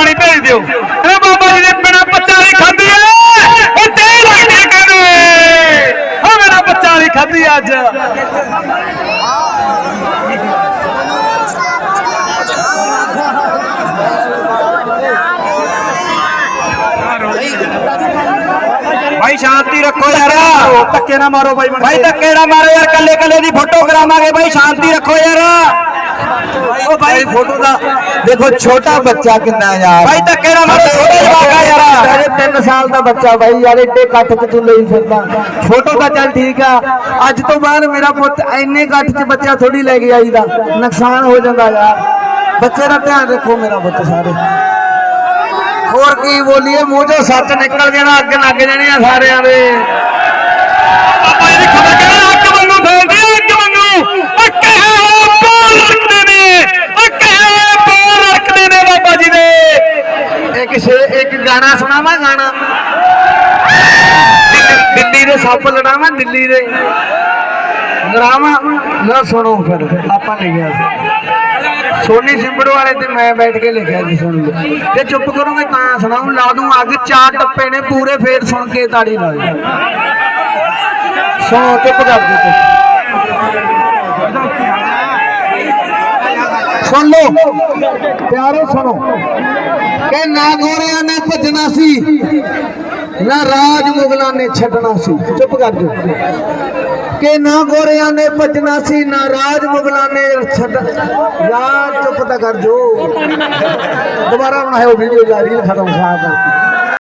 ਪਾਣੀ ਭੇਜ ਦਿਓ। ਇਹ ਬਾਬਾ ਜੀ ਦੇ ਬਿਨਾ ਬੱਚਾ ਨਹੀਂ ਖਾਂਦੀ ਏ ਉਹ ਤੇ ਲੱਗਦੀ ਕਹਿੰਦੇ ਉਹ ਮੇਰਾ ਬੱਚਾ ਨਹੀਂ ਖਾਂਦੀ ਅੱਜ। ਭਾਈ ਸ਼ਾਂਤੀ ਰੱਖੋ ਯਾਰ। ਧੱਕੇ ਨਾ ਮਾਰੋ ਬਣ ਭਾਈ ਧੱਕੇ ਨਾ ਮਾਰੋ ਯਾਰ। ਕੱਲੇ ਕੱਲੇ ਦੀ ਫੋਟੋ ਕਰਾਵਾਂਗੇ। ਭਾਈ ਸ਼ਾਂਤੀ ਰੱਖੋ ਯਾਰ। ਬਾਈ ਫੋਟੋ ਦਾ। ਦੇਖੋ ਛੋਟਾ ਬੱਚਾ ਕਿੰਨਾ ਯਾਰ। ਭਾਈ ਧੱਕੇ ਨਾ ਮਾਰੋ ਛੋਟਾ ਜਵਾਕ ਯਾਰ। ਅਰੇ 3 ਸਾਲ ਦਾ ਬੱਚਾ ਬਾਈ ਯਾਰ ਏਡੇ ਕੱਟ ਚ ਤੂੰ ਲਈ ਫਿਰਦਾ। ਫੋਟੋ ਤਾਂ ਚੱਲ ਠੀਕ ਆ। ਅੱਜ ਤੋਂ ਬਾਅਦ ਮੇਰਾ ਪੁੱਤ ਇੰਨੇ ਕੱਟ ਚ ਬੱਚਾ ਥੋੜੀ ਲੈ ਕੇ ਆਈਦਾ। ਨੁਕਸਾਨ ਹੋ ਜਾਂਦਾ ਯਾਰ। ਬੱਚੇ ਦਾ ਧਿਆਨ ਰੱਖੋ ਮੇਰਾ ਪੁੱਤ ਸਾਰੇ। ਹੋਰ ਕੀ ਬੋਲੀਏ ਮੂੰਹ ਚੋਂ ਸੱਚ ਨਿਕਲ ਜਾਣਾ ਅੱਗ ਲੱਗ ਜਾਣੀ ਆ ਸਾਰਿਆਂ ਦੇ ਬਾਬਾ ਜੀ ਦੀ ਖਬਰ ਕਹਿੰਦਾ ਅੱਗ ਵਾਂਗੂ ਫੇਰਦੇ ਅੱਗ ਵਾਂਗੂ ਅੱਕੇ ਹੋ ਬੋਲ ਰੱਖਦੇ ਨੇ ਅੱਕੇ ਹੋ ਬੋਲ ਰੱਖਦੇ ਨੇ ਬਾਬਾ ਜੀ ਦੇ ਇੱਕ ਸ਼ੇ ਇੱਕ ਗਾਣਾ ਸੁਣਾਵਾਂ ਗਾਣਾ? ਦਿੱਲੀ- ਦੇ ਸੱਪ ਲੜਾਵਾਂ, ਦਿੱਲੀ ਦੇ। ਲੜਾਵਾਂ ਲੋ ਸੁਣੋ ਫਿਰ ਆਪਾਂ ਲਿਖਿਆ ਸੀ। ਸੋਨੀ ਸਿੰਬੜੋ ਵਾਲੇ ਤੇ ਮੈਂ ਬੈਠ ਕੇ ਲਿਖਿਆ ਜੀ ਸੁਣ ਲਓ ਜੇ ਚੁੱਪ ਕਰੋਗੇ ਤਾਂ ਸੁਣਾਉਂ ਲਾ ਦੂੰ ਅੱਗ, ਚਾਰ ਟੱਪੇ ਨੇ ਪੂਰੇ ਫੇਰ ਸੁਣ ਕੇ ਤਾੜੀ ਲਾ ਦੇ ਸੁਣੋ, ਚੁੱਪ ਕਰ ਦੇ ਸੁਣ ਲਓ। ਪਿਆਰੋ ਸੁਣੋ। ਕਿ ਨਾ ਗੋਰਿਆਂ ਨੇ ਭੱਜਣਾ ਸੀ, ਨਾ ਰਾਜ ਮੁਗਲਾਂ ਨੇ ਛੱਡਣਾ ਸੀ। ਚੁੱਪ ਕਰ ਜਾ ਕਿ ਨਾ ਗੋਰਿਆਂ ਨੇ ਭੱਜਣਾ ਸੀ, ਨਾ ਰਾਜ ਮੁਗਲਾਂ ਨੇ ਛੱਡ ਯਾਰ ਚੁੱਪ ਤਾਂ ਕਰ ਜੋ ਦੁਬਾਰਾ ਬਣਾਇਓ ਵੀਡੀਓ ਜਾਰੀ ਖਤਮ ਸਾਹ ਦਾ